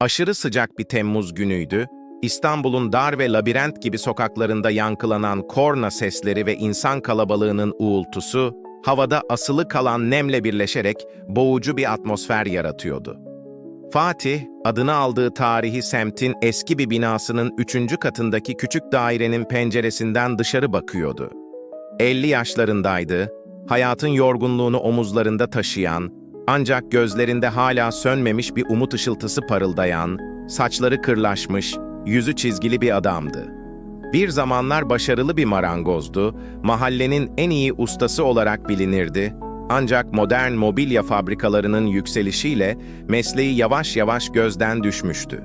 Aşırı sıcak bir Temmuz günüydü. İstanbul'un dar ve labirent gibi sokaklarında yankılanan korna sesleri ve insan kalabalığının uğultusu, havada asılı kalan nemle birleşerek boğucu bir atmosfer yaratıyordu. Fatih, adını aldığı tarihi semtin eski bir binasının üçüncü katındaki küçük dairenin penceresinden dışarı bakıyordu. 50 yaşlarındaydı, hayatın yorgunluğunu omuzlarında taşıyan, ancak gözlerinde hala sönmemiş bir umut ışıltısı parıldayan, saçları kırlaşmış, yüzü çizgili bir adamdı. Bir zamanlar başarılı bir marangozdu, mahallenin en iyi ustası olarak bilinirdi, ancak modern mobilya fabrikalarının yükselişiyle mesleği yavaş yavaş gözden düşmüştü.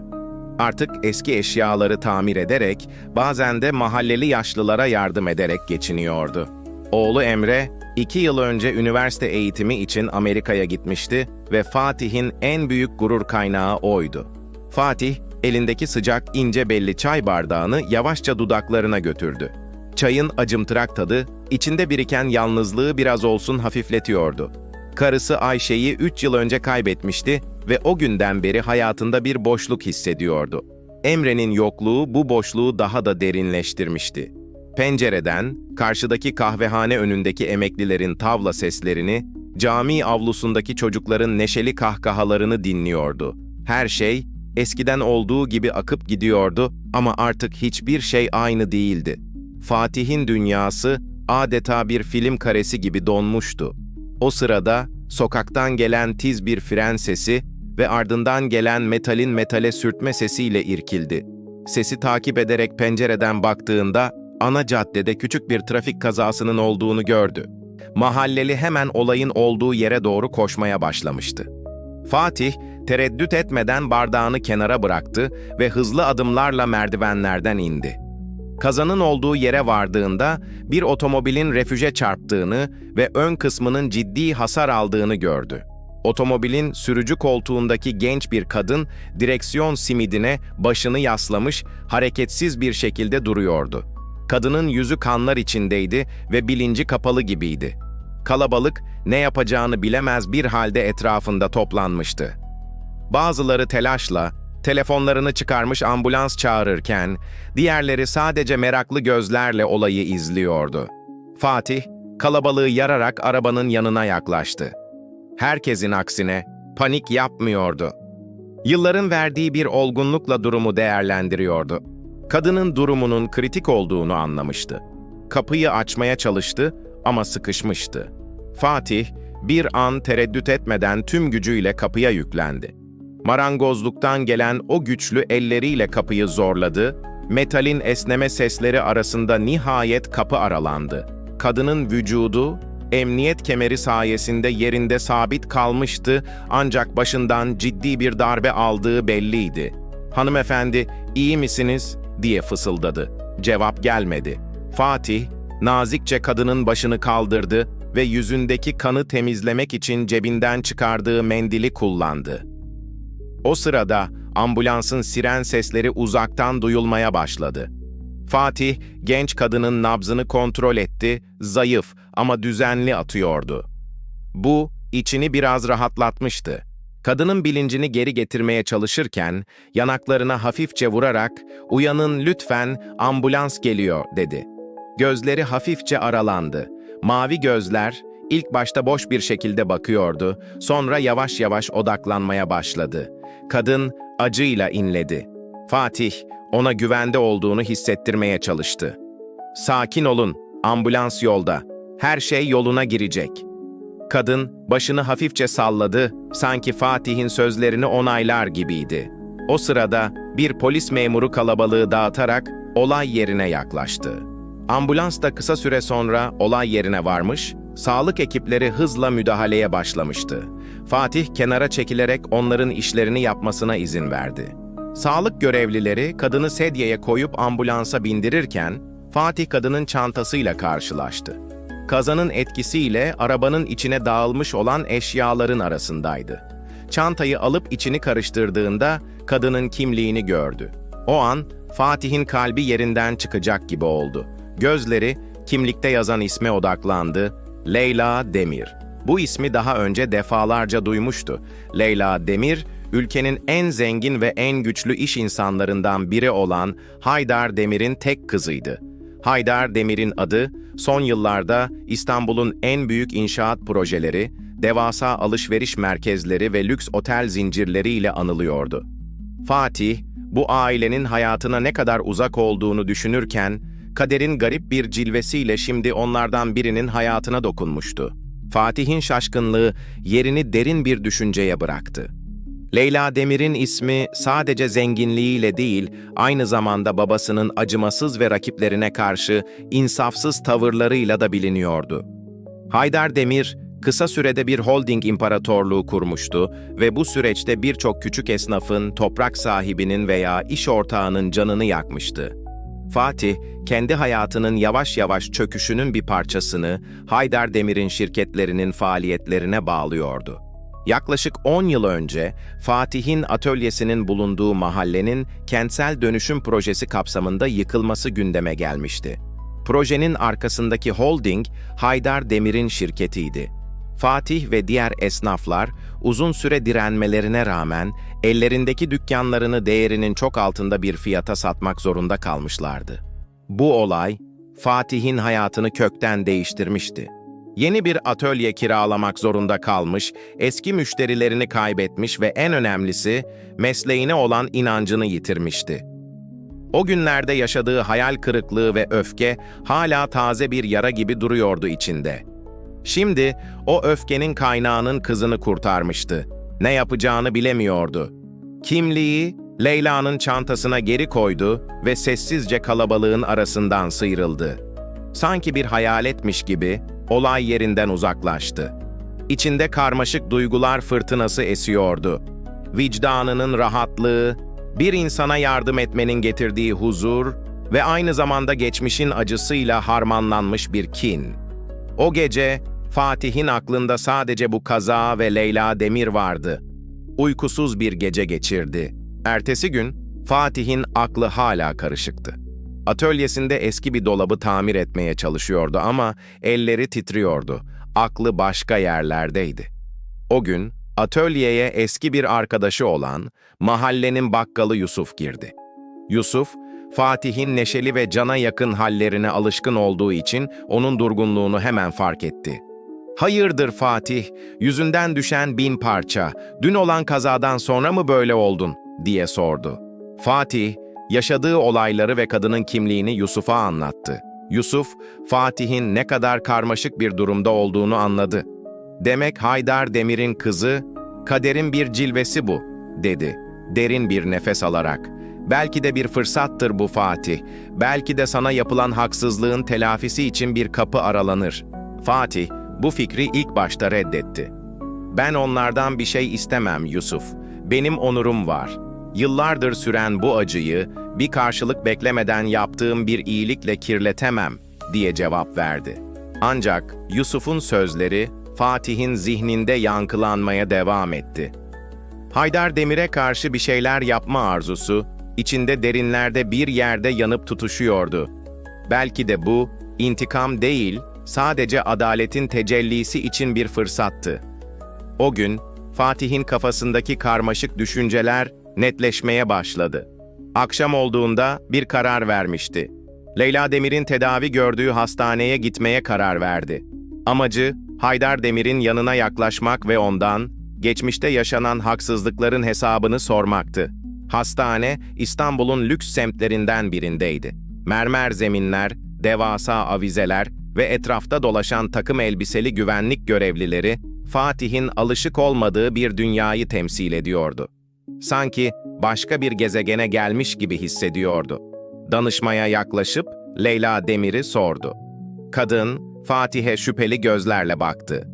Artık eski eşyaları tamir ederek, bazen de mahalleli yaşlılara yardım ederek geçiniyordu. Oğlu Emre, iki yıl önce üniversite eğitimi için Amerika'ya gitmişti ve Fatih'in en büyük gurur kaynağı oydu. Fatih, elindeki sıcak ince belli çay bardağını yavaşça dudaklarına götürdü. Çayın acımtırak tadı, içinde biriken yalnızlığı biraz olsun hafifletiyordu. Karısı Ayşe'yi 3 yıl önce kaybetmişti ve o günden beri hayatında bir boşluk hissediyordu. Emre'nin yokluğu bu boşluğu daha da derinleştirmişti. Pencereden, karşıdaki kahvehane önündeki emeklilerin tavla seslerini, cami avlusundaki çocukların neşeli kahkahalarını dinliyordu. Her şey, eskiden olduğu gibi akıp gidiyordu ama artık hiçbir şey aynı değildi. Fatih'in dünyası adeta bir film karesi gibi donmuştu. O sırada sokaktan gelen tiz bir fren sesi ve ardından gelen metalin metale sürtme sesiyle irkildi. Sesi takip ederek pencereden baktığında ana caddede küçük bir trafik kazasının olduğunu gördü. Mahalleli hemen olayın olduğu yere doğru koşmaya başlamıştı. Fatih, tereddüt etmeden bardağını kenara bıraktı ve hızlı adımlarla merdivenlerden indi. Kazanın olduğu yere vardığında bir otomobilin refüje çarptığını ve ön kısmının ciddi hasar aldığını gördü. Otomobilin sürücü koltuğundaki genç bir kadın direksiyon simidine başını yaslamış, hareketsiz bir şekilde duruyordu. Kadının yüzü kanlar içindeydi ve bilinci kapalı gibiydi. Kalabalık ne yapacağını bilemez bir halde etrafında toplanmıştı. Bazıları telaşla, telefonlarını çıkarmış ambulans çağırırken, diğerleri sadece meraklı gözlerle olayı izliyordu. Fatih, kalabalığı yararak arabanın yanına yaklaştı. Herkesin aksine panik yapmıyordu. Yılların verdiği bir olgunlukla durumu değerlendiriyordu. Kadının durumunun kritik olduğunu anlamıştı. Kapıyı açmaya çalıştı ama sıkışmıştı. Fatih, bir an tereddüt etmeden tüm gücüyle kapıya yüklendi. Marangozluktan gelen o güçlü elleriyle kapıyı zorladı, metalin esneme sesleri arasında nihayet kapı aralandı. Kadının vücudu, emniyet kemeri sayesinde yerinde sabit kalmıştı ancak başından ciddi bir darbe aldığı belliydi. Hanımefendi, iyi misiniz? Diye fısıldadı. Cevap gelmedi. Fatih, nazikçe kadının başını kaldırdı ve yüzündeki kanı temizlemek için cebinden çıkardığı mendili kullandı. O sırada ambulansın siren sesleri uzaktan duyulmaya başladı. Fatih, genç kadının nabzını kontrol etti, zayıf ama düzenli atıyordu. Bu, içini biraz rahatlatmıştı. Kadının bilincini geri getirmeye çalışırken, yanaklarına hafifçe vurarak, ''Uyanın lütfen, ambulans geliyor.'' dedi. Gözleri hafifçe aralandı. Mavi gözler, ilk başta boş bir şekilde bakıyordu, sonra yavaş yavaş odaklanmaya başladı. Kadın acıyla inledi. Fatih, ona güvende olduğunu hissettirmeye çalıştı. Sakin olun, ambulans yolda. Her şey yoluna girecek. Kadın başını hafifçe salladı, sanki Fatih'in sözlerini onaylar gibiydi. O sırada bir polis memuru kalabalığı dağıtarak olay yerine yaklaştı. Ambulans da kısa süre sonra olay yerine varmış, sağlık ekipleri hızla müdahaleye başlamıştı. Fatih kenara çekilerek onların işlerini yapmasına izin verdi. Sağlık görevlileri kadını sedyeye koyup ambulansa bindirirken Fatih kadının çantasıyla karşılaştı. Kazanın etkisiyle arabanın içine dağılmış olan eşyaların arasındaydı. Çantayı alıp içini karıştırdığında kadının kimliğini gördü. O an Fatih'in kalbi yerinden çıkacak gibi oldu. Gözleri kimlikte yazan isme odaklandı. Leyla Demir. Bu ismi daha önce defalarca duymuştu. Leyla Demir, ülkenin en zengin ve en güçlü iş insanlarından biri olan Haydar Demir'in tek kızıydı. Haydar Demir'in adı, son yıllarda İstanbul'un en büyük inşaat projeleri, devasa alışveriş merkezleri ve lüks otel zincirleriyle anılıyordu. Fatih, bu ailenin hayatına ne kadar uzak olduğunu düşünürken, kaderin garip bir cilvesiyle şimdi onlardan birinin hayatına dokunmuştu. Fatih'in şaşkınlığı yerini derin bir düşünceye bıraktı. Leyla Demir'in ismi sadece zenginliğiyle değil, aynı zamanda babasının acımasız ve rakiplerine karşı insafsız tavırlarıyla da biliniyordu. Haydar Demir, kısa sürede bir holding imparatorluğu kurmuştu ve bu süreçte birçok küçük esnafın, toprak sahibinin veya iş ortağının canını yakmıştı. Fatih, kendi hayatının yavaş yavaş çöküşünün bir parçasını Haydar Demir'in şirketlerinin faaliyetlerine bağlıyordu. Yaklaşık 10 yıl önce Fatih'in atölyesinin bulunduğu mahallenin kentsel dönüşüm projesi kapsamında yıkılması gündeme gelmişti. Projenin arkasındaki holding Haydar Demir'in şirketiydi. Fatih ve diğer esnaflar uzun süre direnmelerine rağmen ellerindeki dükkanlarını değerinin çok altında bir fiyata satmak zorunda kalmışlardı. Bu olay Fatih'in hayatını kökten değiştirmişti. Yeni bir atölye kiralamak zorunda kalmış, eski müşterilerini kaybetmiş ve en önemlisi mesleğine olan inancını yitirmişti. O günlerde yaşadığı hayal kırıklığı ve öfke hala taze bir yara gibi duruyordu içinde. Şimdi o öfkenin kaynağının kızını kurtarmıştı. Ne yapacağını bilemiyordu. Kimliği Leyla'nın çantasına geri koydu ve sessizce kalabalığın arasından sıyrıldı. Sanki bir hayaletmiş gibi olay yerinden uzaklaştı. İçinde karmaşık duygular fırtınası esiyordu. Vicdanının rahatlığı, bir insana yardım etmenin getirdiği huzur ve aynı zamanda geçmişin acısıyla harmanlanmış bir kin. O gece Fatih'in aklında sadece bu kaza ve Leyla Demir vardı. Uykusuz bir gece geçirdi. Ertesi gün Fatih'in aklı hala karışıktı. Atölyesinde eski bir dolabı tamir etmeye çalışıyordu ama elleri titriyordu. Aklı başka yerlerdeydi. O gün atölyeye eski bir arkadaşı olan mahallenin bakkalı Yusuf girdi. Yusuf, Fatih'in neşeli ve cana yakın hallerine alışkın olduğu için onun durgunluğunu hemen fark etti. Hayırdır Fatih, yüzünden düşen bin parça, dün olan kazadan sonra mı böyle oldun? diye sordu. Fatih, yaşadığı olayları ve kadının kimliğini Yusuf'a anlattı. Yusuf, Fatih'in ne kadar karmaşık bir durumda olduğunu anladı. Demek Haydar Demir'in kızı, kaderin bir cilvesi bu, dedi, derin bir nefes alarak. Belki de bir fırsattır bu Fatih, belki de sana yapılan haksızlığın telafisi için bir kapı aralanır. Fatih, bu fikri ilk başta reddetti. Ben onlardan bir şey istemem Yusuf. Benim onurum var. Yıllardır süren bu acıyı bir karşılık beklemeden yaptığım bir iyilikle kirletemem diye cevap verdi. Ancak Yusuf'un sözleri Fatih'in zihninde yankılanmaya devam etti. Haydar Demir'e karşı bir şeyler yapma arzusu içinde derinlerde bir yerde yanıp tutuşuyordu. Belki de bu intikam değil, sadece adaletin tecellisi için bir fırsattı. O gün Fatih'in kafasındaki karmaşık düşünceler netleşmeye başladı. Akşam olduğunda bir karar vermişti. Leyla Demir'in tedavi gördüğü hastaneye gitmeye karar verdi. Amacı Haydar Demir'in yanına yaklaşmak ve ondan geçmişte yaşanan haksızlıkların hesabını sormaktı. Hastane İstanbul'un lüks semtlerinden birindeydi. Mermer zeminler, devasa avizeler ve etrafta dolaşan takım elbiseli güvenlik görevlileri Fatih'in alışık olmadığı bir dünyayı temsil ediyordu. Sanki başka bir gezegene gelmiş gibi hissediyordu. Danışmaya yaklaşıp Leyla Demir'i sordu. Kadın Fatih'e şüpheli gözlerle baktı.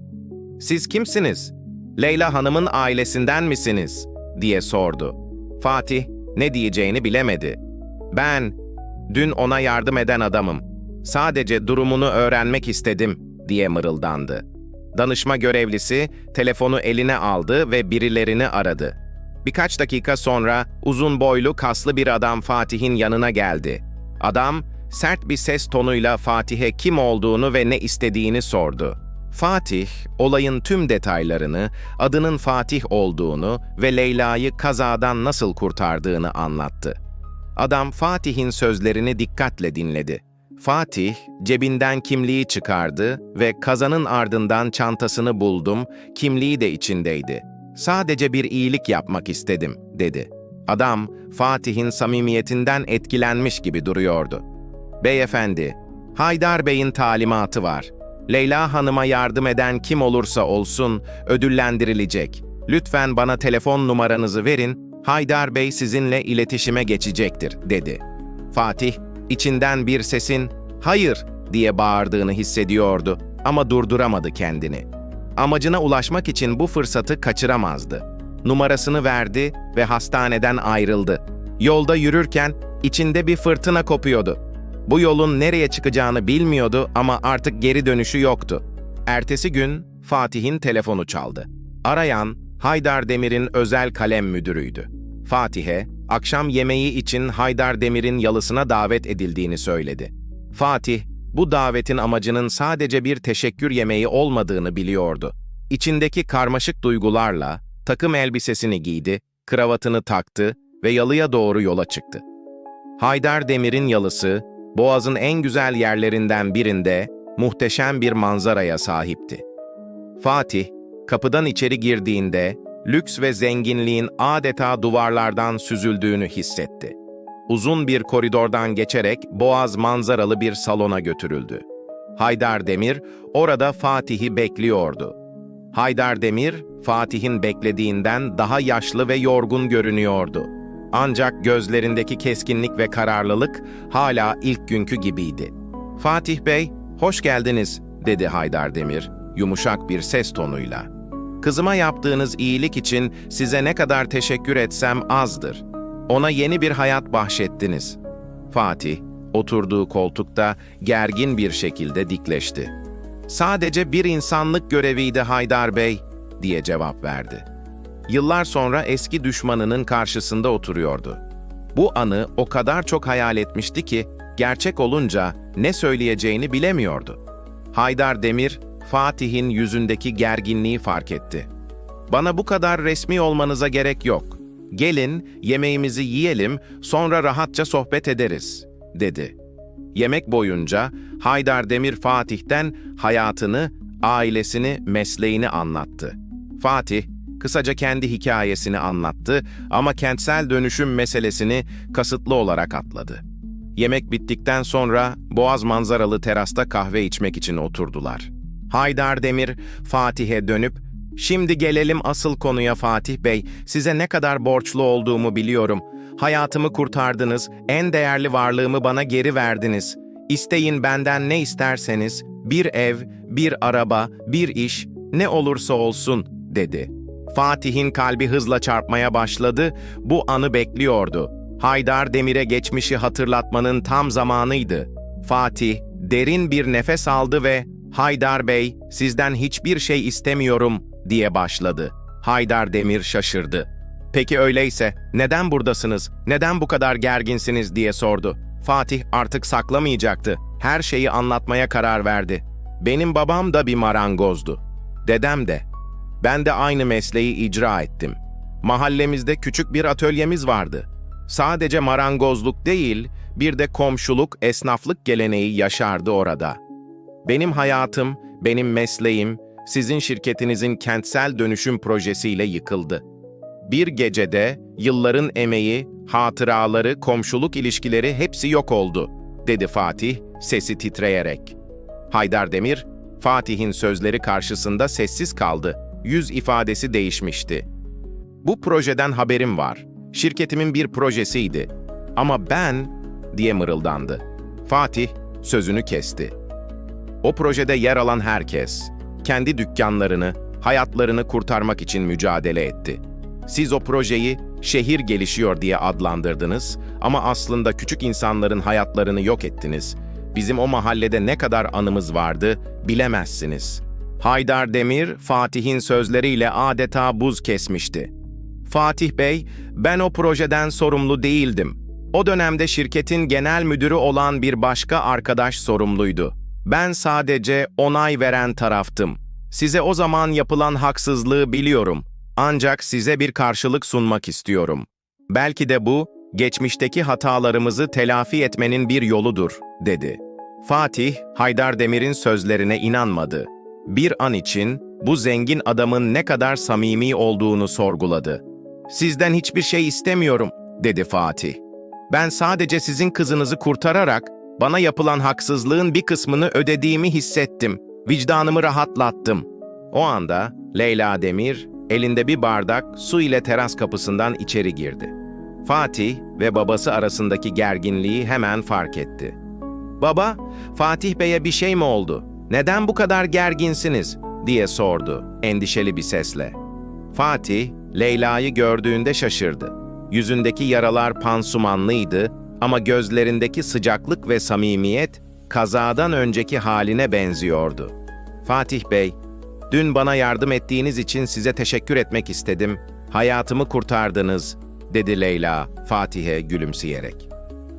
"Siz kimsiniz? Leyla Hanım'ın ailesinden misiniz?" diye sordu. Fatih ne diyeceğini bilemedi. "Ben dün ona yardım eden adamım. Sadece durumunu öğrenmek istedim." diye mırıldandı. Danışma görevlisi telefonu eline aldı ve birilerini aradı. Birkaç dakika sonra uzun boylu kaslı bir adam Fatih'in yanına geldi. Adam sert bir ses tonuyla Fatih'e kim olduğunu ve ne istediğini sordu. Fatih, olayın tüm detaylarını, adının Fatih olduğunu ve Leyla'yı kazadan nasıl kurtardığını anlattı. Adam Fatih'in sözlerini dikkatle dinledi. Fatih, cebinden kimliği çıkardı ve kazanın ardından çantasını buldum, kimliği de içindeydi. Sadece bir iyilik yapmak istedim, dedi. Adam, Fatih'in samimiyetinden etkilenmiş gibi duruyordu. Beyefendi, Haydar Bey'in talimatı var. Leyla Hanım'a yardım eden kim olursa olsun ödüllendirilecek. Lütfen bana telefon numaranızı verin, Haydar Bey sizinle iletişime geçecektir, dedi. Fatih, içinden bir sesin, hayır diye bağırdığını hissediyordu ama durduramadı kendini. Amacına ulaşmak için bu fırsatı kaçıramazdı. Numarasını verdi ve hastaneden ayrıldı. Yolda yürürken içinde bir fırtına kopuyordu. Bu yolun nereye çıkacağını bilmiyordu ama artık geri dönüşü yoktu. Ertesi gün Fatih'in telefonu çaldı. Arayan Haydar Demir'in özel kalem müdürüydü. Fatih'e akşam yemeği için Haydar Demir'in yalısına davet edildiğini söyledi. Fatih, bu davetin amacının sadece bir teşekkür yemeği olmadığını biliyordu. İçindeki karmaşık duygularla takım elbisesini giydi, kravatını taktı ve yalıya doğru yola çıktı. Haydar Demir'in yalısı, Boğaz'ın en güzel yerlerinden birinde muhteşem bir manzaraya sahipti. Fatih, kapıdan içeri girdiğinde lüks ve zenginliğin adeta duvarlardan süzüldüğünü hissetti. Uzun bir koridordan geçerek Boğaz manzaralı bir salona götürüldü. Haydar Demir orada Fatih'i bekliyordu. Haydar Demir, Fatih'in beklediğinden daha yaşlı ve yorgun görünüyordu. Ancak gözlerindeki keskinlik ve kararlılık hala ilk günkü gibiydi. Fatih Bey, hoş geldiniz, dedi Haydar Demir, yumuşak bir ses tonuyla. Kızıma yaptığınız iyilik için size ne kadar teşekkür etsem azdır. Ona yeni bir hayat bahşettiniz. Fatih, oturduğu koltukta gergin bir şekilde dikleşti. Sadece bir insanlık göreviydi Haydar Bey, diye cevap verdi. Yıllar sonra eski düşmanının karşısında oturuyordu. Bu anı o kadar çok hayal etmişti ki, gerçek olunca ne söyleyeceğini bilemiyordu. Haydar Demir, Fatih'in yüzündeki gerginliği fark etti. Bana bu kadar resmi olmanıza gerek yok. Gelin, yemeğimizi yiyelim, sonra rahatça sohbet ederiz, dedi. Yemek boyunca Haydar Demir Fatih'ten hayatını, ailesini, mesleğini anlattı. Fatih, kısaca kendi hikayesini anlattı ama kentsel dönüşüm meselesini kasıtlı olarak atladı. Yemek bittikten sonra boğaz manzaralı terasta kahve içmek için oturdular. Haydar Demir, Fatih'e dönüp, ''Şimdi gelelim asıl konuya Fatih Bey, size ne kadar borçlu olduğumu biliyorum. Hayatımı kurtardınız, en değerli varlığımı bana geri verdiniz. İsteyin benden ne isterseniz, bir ev, bir araba, bir iş, ne olursa olsun.'' dedi. Fatih'in kalbi hızla çarpmaya başladı, bu anı bekliyordu. Haydar Demir'e geçmişi hatırlatmanın tam zamanıydı. Fatih derin bir nefes aldı ve ''Haydar Bey, sizden hiçbir şey istemiyorum.'' Diye başladı. Haydar Demir şaşırdı. ''Peki öyleyse neden buradasınız, neden bu kadar gerginsiniz?'' diye sordu. Fatih artık saklamayacaktı. Her şeyi anlatmaya karar verdi. Benim babam da bir marangozdu. Dedem de. Ben de aynı mesleği icra ettim. Mahallemizde küçük bir atölyemiz vardı. Sadece marangozluk değil, bir de komşuluk, esnaflık geleneği yaşardı orada. Benim hayatım, benim mesleğim, sizin şirketinizin kentsel dönüşüm projesiyle yıkıldı. Bir gecede yılların emeği, hatıraları, komşuluk ilişkileri hepsi yok oldu, dedi Fatih sesi titreyerek. Haydar Demir, Fatih'in sözleri karşısında sessiz kaldı. Yüz ifadesi değişmişti. Bu projeden haberim var. Şirketimin bir projesiydi. Ama ben, diye mırıldandı. Fatih sözünü kesti. O projede yer alan herkes, kendi dükkanlarını, hayatlarını kurtarmak için mücadele etti. Siz o projeyi şehir gelişiyor diye adlandırdınız ama aslında küçük insanların hayatlarını yok ettiniz. Bizim o mahallede ne kadar anımız vardı bilemezsiniz. Haydar Demir, Fatih'in sözleriyle adeta buz kesmişti. Fatih Bey, ben o projeden sorumlu değildim. O dönemde şirketin genel müdürü olan bir başka arkadaş sorumluydu. Ben sadece onay veren taraftım. Size o zaman yapılan haksızlığı biliyorum. Ancak size bir karşılık sunmak istiyorum. Belki de bu, geçmişteki hatalarımızı telafi etmenin bir yoludur, dedi. Fatih, Haydar Demir'in sözlerine inanmadı. Bir an için bu zengin adamın ne kadar samimi olduğunu sorguladı. Sizden hiçbir şey istemiyorum, dedi Fatih. Ben sadece sizin kızınızı kurtararak bana yapılan haksızlığın bir kısmını ödediğimi hissettim. Vicdanımı rahatlattım. O anda Leyla Demir elinde bir bardak su ile teras kapısından içeri girdi. Fatih ve babası arasındaki gerginliği hemen fark etti. Baba, Fatih Bey'e bir şey mi oldu? Neden bu kadar gerginsiniz? diye sordu endişeli bir sesle. Fatih, Leyla'yı gördüğünde şaşırdı. Yüzündeki yaralar pansumanlıydı ama gözlerindeki sıcaklık ve samimiyet kazadan önceki haline benziyordu. Fatih Bey, dün bana yardım ettiğiniz için size teşekkür etmek istedim. Hayatımı kurtardınız, dedi Leyla Fatih'e gülümseyerek.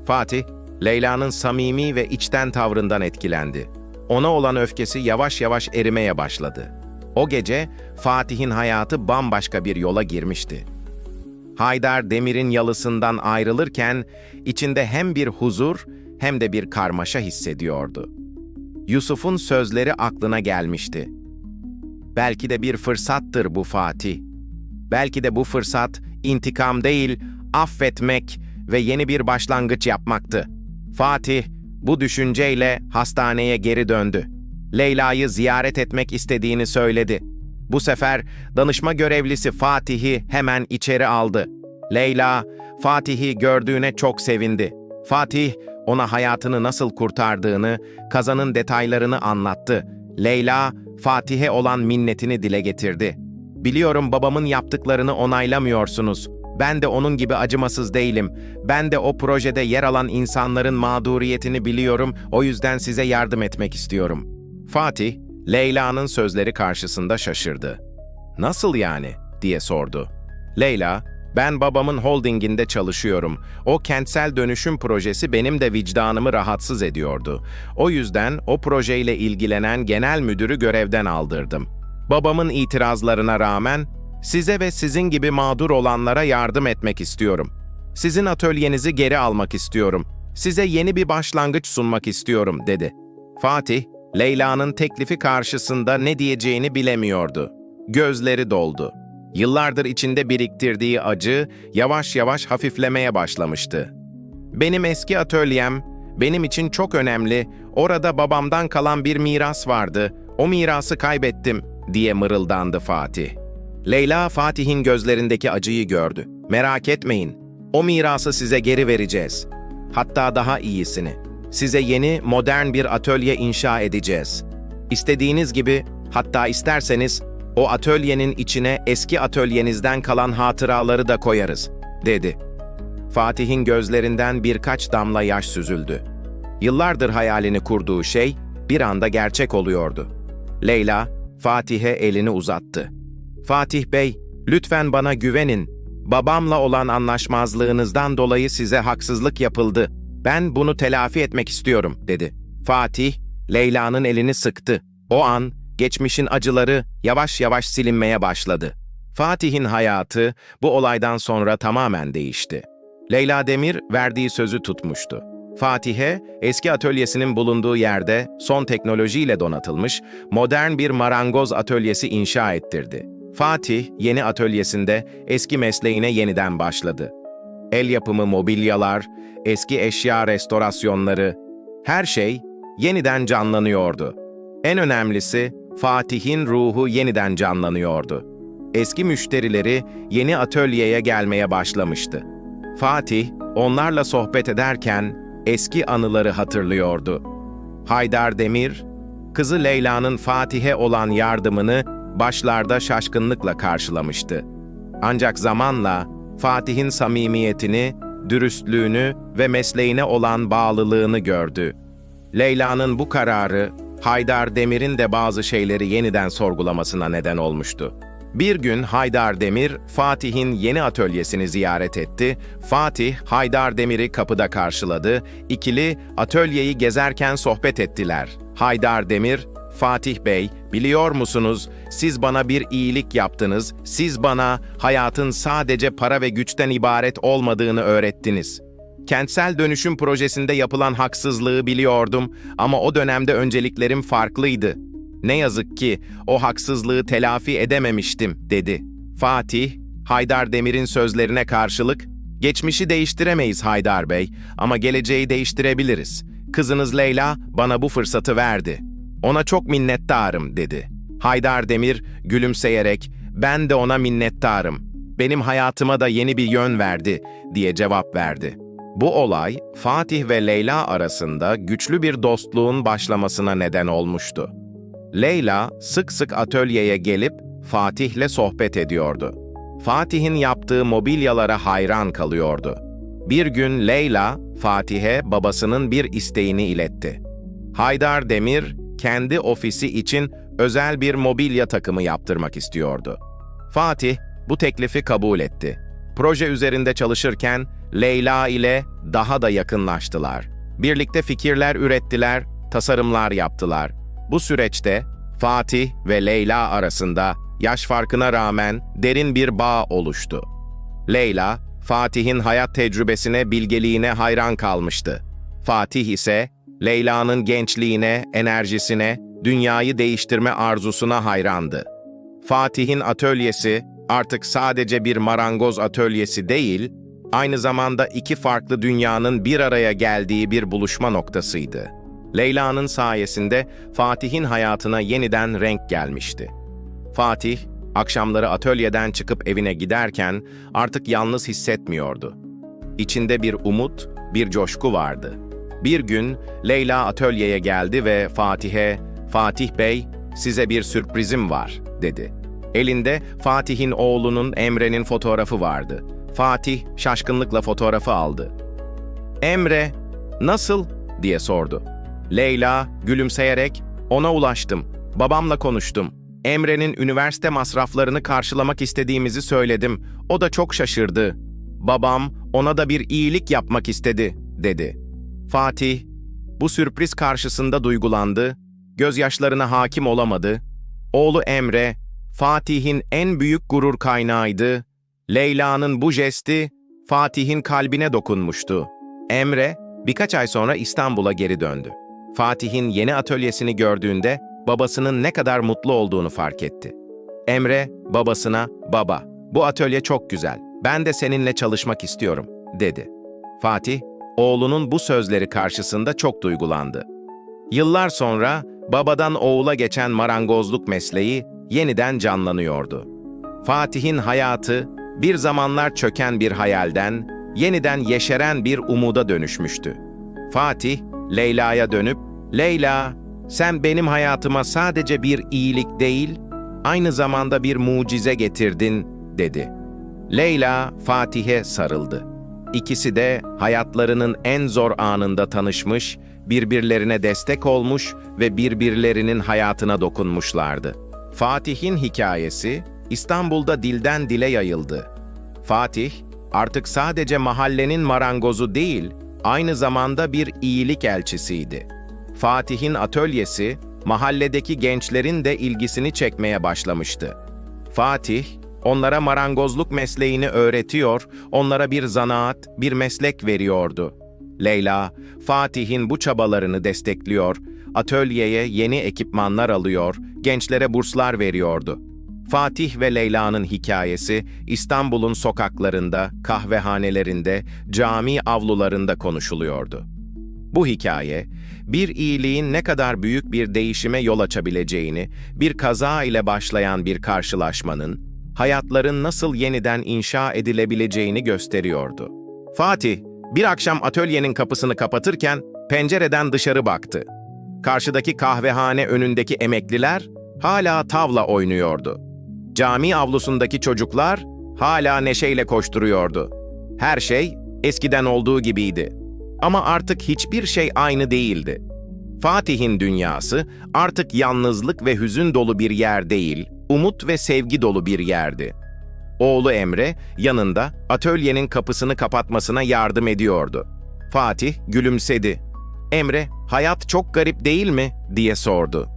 Fatih, Leyla'nın samimi ve içten tavrından etkilendi. Ona olan öfkesi yavaş yavaş erimeye başladı. O gece Fatih'in hayatı bambaşka bir yola girmişti. Haydar Demir'in yalısından ayrılırken içinde hem bir huzur hem de bir karmaşa hissediyordu. Yusuf'un sözleri aklına gelmişti. Belki de bir fırsattır bu Fatih. Belki de bu fırsat intikam değil, affetmek ve yeni bir başlangıç yapmaktı. Fatih bu düşünceyle hastaneye geri döndü. Leyla'yı ziyaret etmek istediğini söyledi. Bu sefer danışma görevlisi Fatih'i hemen içeri aldı. Leyla, Fatih'i gördüğüne çok sevindi. Fatih, ona hayatını nasıl kurtardığını, kazanın detaylarını anlattı. Leyla, Fatih'e olan minnetini dile getirdi. Biliyorum babamın yaptıklarını onaylamıyorsunuz. Ben de onun gibi acımasız değilim. Ben de o projede yer alan insanların mağduriyetini biliyorum, o yüzden size yardım etmek istiyorum. Fatih, Leyla'nın sözleri karşısında şaşırdı. Nasıl yani? diye sordu. Leyla, ben babamın holdinginde çalışıyorum. O kentsel dönüşüm projesi benim de vicdanımı rahatsız ediyordu. O yüzden o projeyle ilgilenen genel müdürü görevden aldırdım. Babamın itirazlarına rağmen size ve sizin gibi mağdur olanlara yardım etmek istiyorum. Sizin atölyenizi geri almak istiyorum. Size yeni bir başlangıç sunmak istiyorum, dedi. Fatih, Leyla'nın teklifi karşısında ne diyeceğini bilemiyordu. Gözleri doldu. Yıllardır içinde biriktirdiği acı yavaş yavaş hafiflemeye başlamıştı. Benim eski atölyem, benim için çok önemli, orada babamdan kalan bir miras vardı, o mirası kaybettim, diye mırıldandı Fatih. Leyla, Fatih'in gözlerindeki acıyı gördü. Merak etmeyin, o mirası size geri vereceğiz. Hatta daha iyisini. Size yeni, modern bir atölye inşa edeceğiz. İstediğiniz gibi, hatta isterseniz o atölyenin içine eski atölyenizden kalan hatıraları da koyarız, dedi. Fatih'in gözlerinden birkaç damla yaş süzüldü. Yıllardır hayalini kurduğu şey bir anda gerçek oluyordu. Leyla, Fatih'e elini uzattı. Fatih Bey, lütfen bana güvenin. Babamla olan anlaşmazlığınızdan dolayı size haksızlık yapıldı. Ben bunu telafi etmek istiyorum, dedi. Fatih, Leyla'nın elini sıktı. O an, geçmişin acıları yavaş yavaş silinmeye başladı. Fatih'in hayatı bu olaydan sonra tamamen değişti. Leyla Demir verdiği sözü tutmuştu. Fatih'e eski atölyesinin bulunduğu yerde son teknolojiyle donatılmış modern bir marangoz atölyesi inşa ettirdi. Fatih yeni atölyesinde eski mesleğine yeniden başladı. El yapımı mobilyalar, eski eşya restorasyonları, her şey yeniden canlanıyordu. En önemlisi Fatih'in ruhu yeniden canlanıyordu. Eski müşterileri yeni atölyeye gelmeye başlamıştı. Fatih onlarla sohbet ederken eski anıları hatırlıyordu. Haydar Demir, kızı Leyla'nın Fatih'e olan yardımını başlarda şaşkınlıkla karşılamıştı. Ancak zamanla Fatih'in samimiyetini, dürüstlüğünü ve mesleğine olan bağlılığını gördü. Leyla'nın bu kararı, Haydar Demir'in de bazı şeyleri yeniden sorgulamasına neden olmuştu. Bir gün Haydar Demir, Fatih'in yeni atölyesini ziyaret etti. Fatih, Haydar Demir'i kapıda karşıladı. İkili atölyeyi gezerken sohbet ettiler. Haydar Demir, Fatih Bey, biliyor musunuz, siz bana bir iyilik yaptınız, siz bana hayatın sadece para ve güçten ibaret olmadığını öğrettiniz. Kentsel dönüşüm projesinde yapılan haksızlığı biliyordum ama o dönemde önceliklerim farklıydı. Ne yazık ki o haksızlığı telafi edememiştim, dedi. Fatih, Haydar Demir'in sözlerine karşılık, geçmişi değiştiremeyiz Haydar Bey ama geleceği değiştirebiliriz. Kızınız Leyla bana bu fırsatı verdi. Ona çok minnettarım, dedi. Haydar Demir gülümseyerek, ben de ona minnettarım. Benim hayatıma da yeni bir yön verdi, diye cevap verdi. Bu olay, Fatih ve Leyla arasında güçlü bir dostluğun başlamasına neden olmuştu. Leyla sık sık atölyeye gelip Fatih'le sohbet ediyordu. Fatih'in yaptığı mobilyalara hayran kalıyordu. Bir gün Leyla, Fatih'e babasının bir isteğini iletti. Haydar Demir, kendi ofisi için özel bir mobilya takımı yaptırmak istiyordu. Fatih, bu teklifi kabul etti. Proje üzerinde çalışırken Leyla ile daha da yakınlaştılar. Birlikte fikirler ürettiler, tasarımlar yaptılar. Bu süreçte Fatih ve Leyla arasında yaş farkına rağmen derin bir bağ oluştu. Leyla, Fatih'in hayat tecrübesine, bilgeliğine hayran kalmıştı. Fatih ise Leyla'nın gençliğine, enerjisine, dünyayı değiştirme arzusuna hayrandı. Fatih'in atölyesi artık sadece bir marangoz atölyesi değil, aynı zamanda iki farklı dünyanın bir araya geldiği bir buluşma noktasıydı. Leyla'nın sayesinde Fatih'in hayatına yeniden renk gelmişti. Fatih, akşamları atölyeden çıkıp evine giderken artık yalnız hissetmiyordu. İçinde bir umut, bir coşku vardı. Bir gün Leyla atölyeye geldi ve Fatih'e, "Fatih Bey, size bir sürprizim var." dedi. Elinde Fatih'in oğlunun Emre'nin fotoğrafı vardı. Fatih şaşkınlıkla fotoğrafı aldı. "Emre, nasıl?" diye sordu. Leyla gülümseyerek, "Ona ulaştım. Babamla konuştum. Emre'nin üniversite masraflarını karşılamak istediğimizi söyledim. O da çok şaşırdı. Babam ona da bir iyilik yapmak istedi." dedi. Fatih, bu sürpriz karşısında duygulandı, gözyaşlarına hakim olamadı. Oğlu Emre, Fatih'in en büyük gurur kaynağıydı. Leyla'nın bu jesti, Fatih'in kalbine dokunmuştu. Emre, birkaç ay sonra İstanbul'a geri döndü. Fatih'in yeni atölyesini gördüğünde babasının ne kadar mutlu olduğunu fark etti. Emre, babasına, "Baba, bu atölye çok güzel. Ben de seninle çalışmak istiyorum." dedi. Fatih, oğlunun bu sözleri karşısında çok duygulandı. Yıllar sonra babadan oğula geçen marangozluk mesleği yeniden canlanıyordu. Fatih'in hayatı bir zamanlar çöken bir hayalden yeniden yeşeren bir umuda dönüşmüştü. Fatih, Leyla'ya dönüp, "Leyla, sen benim hayatıma sadece bir iyilik değil, aynı zamanda bir mucize getirdin." dedi. Leyla Fatih'e sarıldı. İkisi de hayatlarının en zor anında tanışmış, birbirlerine destek olmuş ve birbirlerinin hayatına dokunmuşlardı. Fatih'in hikayesi İstanbul'da dilden dile yayıldı. Fatih artık sadece mahallenin marangozu değil, aynı zamanda bir iyilik elçisiydi. Fatih'in atölyesi mahalledeki gençlerin de ilgisini çekmeye başlamıştı. Fatih onlara marangozluk mesleğini öğretiyor, onlara bir zanaat, bir meslek veriyordu. Leyla, Fatih'in bu çabalarını destekliyor, atölyeye yeni ekipmanlar alıyor, gençlere burslar veriyordu. Fatih ve Leyla'nın hikayesi İstanbul'un sokaklarında, kahvehanelerinde, cami avlularında konuşuluyordu. Bu hikaye, bir iyiliğin ne kadar büyük bir değişime yol açabileceğini, bir kaza ile başlayan bir karşılaşmanın, hayatların nasıl yeniden inşa edilebileceğini gösteriyordu. Fatih, bir akşam atölyenin kapısını kapatırken pencereden dışarı baktı. Karşıdaki kahvehane önündeki emekliler hala tavla oynuyordu. Cami avlusundaki çocuklar hala neşeyle koşturuyordu. Her şey eskiden olduğu gibiydi. Ama artık hiçbir şey aynı değildi. Fatih'in dünyası artık yalnızlık ve hüzün dolu bir yer değil, umut ve sevgi dolu bir yerdi. Oğlu Emre yanında atölyenin kapısını kapatmasına yardım ediyordu. Fatih gülümsedi. Emre, hayat çok garip değil mi? diye sordu.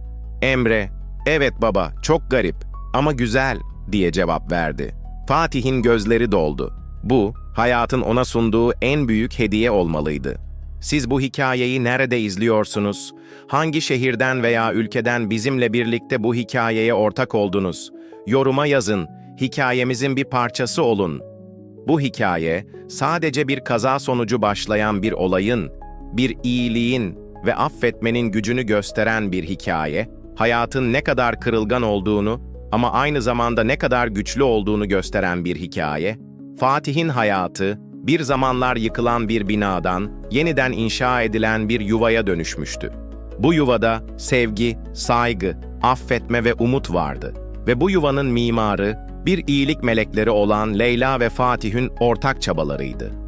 Emre, evet baba, çok garip ama güzel diye cevap verdi. Fatih'in gözleri doldu. Bu, hayatın ona sunduğu en büyük hediye olmalıydı. Siz bu hikayeyi nerede izliyorsunuz? Hangi şehirden veya ülkeden bizimle birlikte bu hikayeye ortak oldunuz? Yoruma yazın, hikayemizin bir parçası olun. Bu hikaye sadece bir kaza sonucu başlayan bir olayın, bir iyiliğin ve affetmenin gücünü gösteren bir hikaye, hayatın ne kadar kırılgan olduğunu ama aynı zamanda ne kadar güçlü olduğunu gösteren bir hikaye, Fatih'in hayatı, bir zamanlar yıkılan bir binadan yeniden inşa edilen bir yuvaya dönüşmüştü. Bu yuvada sevgi, saygı, affetme ve umut vardı. Ve bu yuvanın mimarı, bir iyilik melekleri olan Leyla ve Fatih'in ortak çabalarıydı.